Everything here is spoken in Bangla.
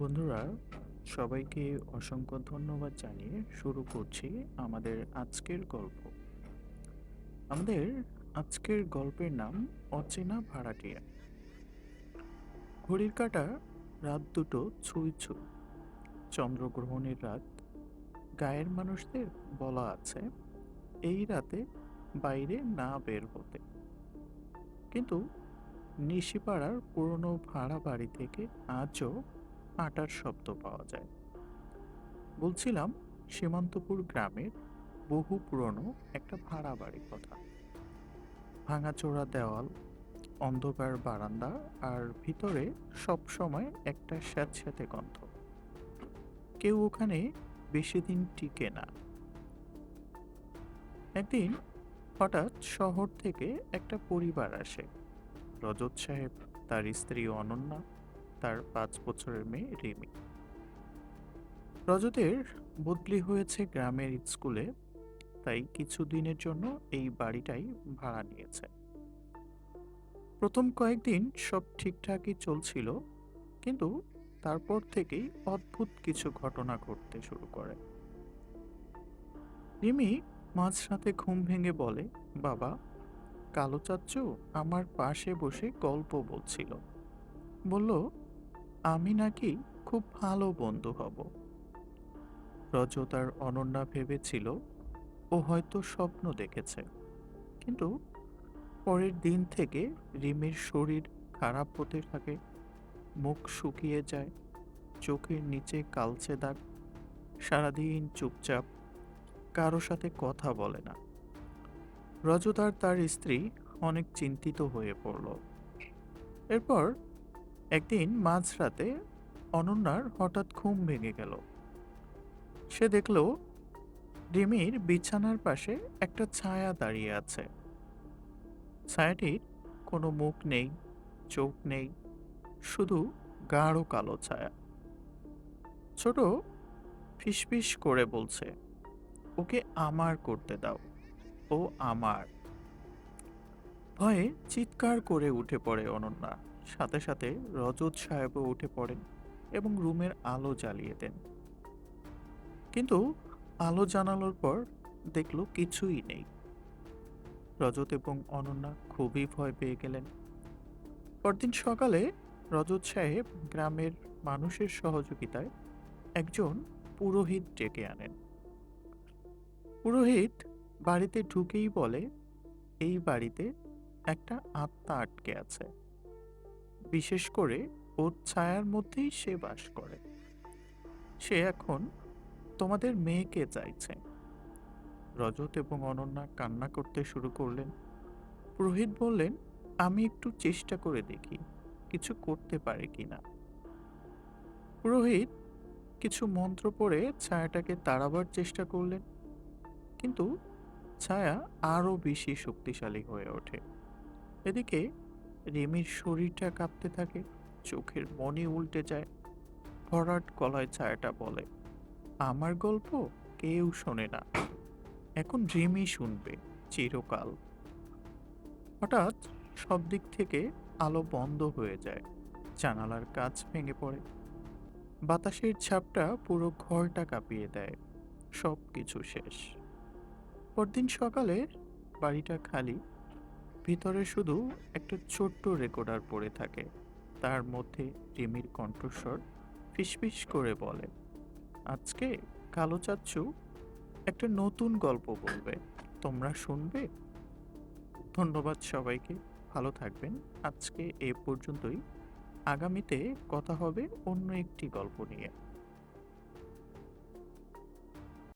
বন্ধুরা, সবাইকে অসংখ্য ধন্যবাদ জানিয়ে শুরু করছি আমাদের আজকের গল্প। আমাদের আজকের গল্পের নাম অচেনা ভাড়াটিয়া। ঘড়ির কাঁটা রাত দুটো ছুঁই ছুঁই। চন্দ্রগ্রহণের রাত, গায়ের মানুষদের বলা আছে, এই রাতে বাইরে না বের হতে। কিন্তু নিশিপাড়ার পুরনো ভাড়া বাড়ি থেকে আজও আটার শব্দ পাওয়া যায়। বলছিলাম, সীমান্তপুর গ্রামের বহু পুরনো একটা ভাড়া বাড়ির কথা। ভাঙাচোরা দেওয়াল, অন্ধকার বারান্দা আর ভিতরে সব সময় একটা স্যাঁতস্যাঁতে গন্ধ। কেউ ওখানে বেশি দিন টিকে না। একদিন হঠাৎ শহর থেকে একটা পরিবার আসে। রজত সাহেব, তার স্ত্রী অনন্যা তার পাঁচ বছরের মেয়ে রিমি। রজতের বদলি হয়েছে গ্রামের স্কুলে, তাই কিছুদিনের জন্য এই বাড়িটাই ভাড়া নিয়েছে। প্রথম কয়েকদিন সব ঠিকঠাকই চলছিল, কিন্তু তারপর থেকেই অদ্ভুত কিছু ঘটনা ঘটতে শুরু করে। রিমি মাঝরাতে ঘুম ভেঙে বলে, বাবা, কালো চাচ্চু আমার পাশে বসে গল্প বলছিল। বলল আমি নাকি খুব ভালো বন্ধু হব। রজত আর অনন্যা ভেবেছিল, ও হয়তো স্বপ্ন দেখেছে। কিন্তু পরের দিন থেকে রিমির শরীর খারাপ হতে থাকে, মুখ শুকিয়ে যায়, চোখের নিচে কালচে দাগ, সারাদিন চুপচাপ, কারও সাথে কথা বলে না। রজত আর তার স্ত্রী অনেক চিন্তিত হয়ে পড়ল। এরপর একদিন মাঝরাতে অনন্যার হঠাৎ ঘুম ভেঙে গেল। সে দেখল রিমির বিছানার পাশে একটা ছায়া দাঁড়িয়ে আছে। ছায়াটির কোনো মুখ নেই, চোখ নেই, শুধু গাঢ় কালো ছায়া। ছোট ফিসফিস করে বলছে, ওকে আমার করতে দাও, ও আমার। ভয়ে চিৎকার করে উঠে পড়ে অনন্যা। সাথে সাথে রজত সাহেবও উঠে পড়েন এবং রুমের আলো জ্বালিয়ে দেন। কিন্তু আলো জানানোর পর দেখল কিছুই নেই। রজত এবং অনন্যা খুবই ভয় পেয়ে গেলেন। পরদিন সকালে রজত সাহেব গ্রামের মানুষের সহযোগিতায় একজন পুরোহিত ডেকে আনেন। পুরোহিত বাড়িতে ঢুকেই বলে, এই বাড়িতে একটা আত্মা আটকে আছে। বিশেষ করে ওর ছায়ার মধ্যেই সে বাস করে। সে এখন তোমাদের মেয়েকে চাইছে। রজত এবং অনন্যা কান্না করতে শুরু করলেন। পুরোহিত বললেন, আমি একটু চেষ্টা করে দেখি, কিছু করতে পারে কিনা। পুরোহিত কিছু মন্ত্র পড়ে ছায়াটাকে তাড়াবার চেষ্টা করলেন। কিন্তু ছায়া আরও বেশি শক্তিশালী হয়ে ওঠে। এদিকে রেমির শরীরটা কাঁপতে থাকে, চোখের মনে উল্টে যায়। ভরাট গলায় ছায়াটা বলে, আমার গল্প কেউ শোনে না। এখন রেমি শুনবে, চিরকাল। হঠাৎ সব দিক থেকে আলো বন্ধ হয়ে যায়, জানালার কাজ ভেঙে পড়ে। বাতাসের ছাপটা পুরো ঘরটা কাঁপিয়ে দেয় সব কিছু শেষ। পরদিন সকালে বাড়িটা খালি ভিতরে শুধু একটা ছোট্ট রেকর্ডার পড়ে থাকে। তার মধ্যে রিমির কণ্ঠস্বর ফিসফিস করে বলে, আজকে কালো চাচ্ছু একটা নতুন গল্প বলবে। তোমরা শুনবে? ধন্যবাদ সবাইকে, ভালো থাকবেন। আজকে এ পর্যন্তই। আগামীতে কথা হবে অন্য একটি গল্প নিয়ে।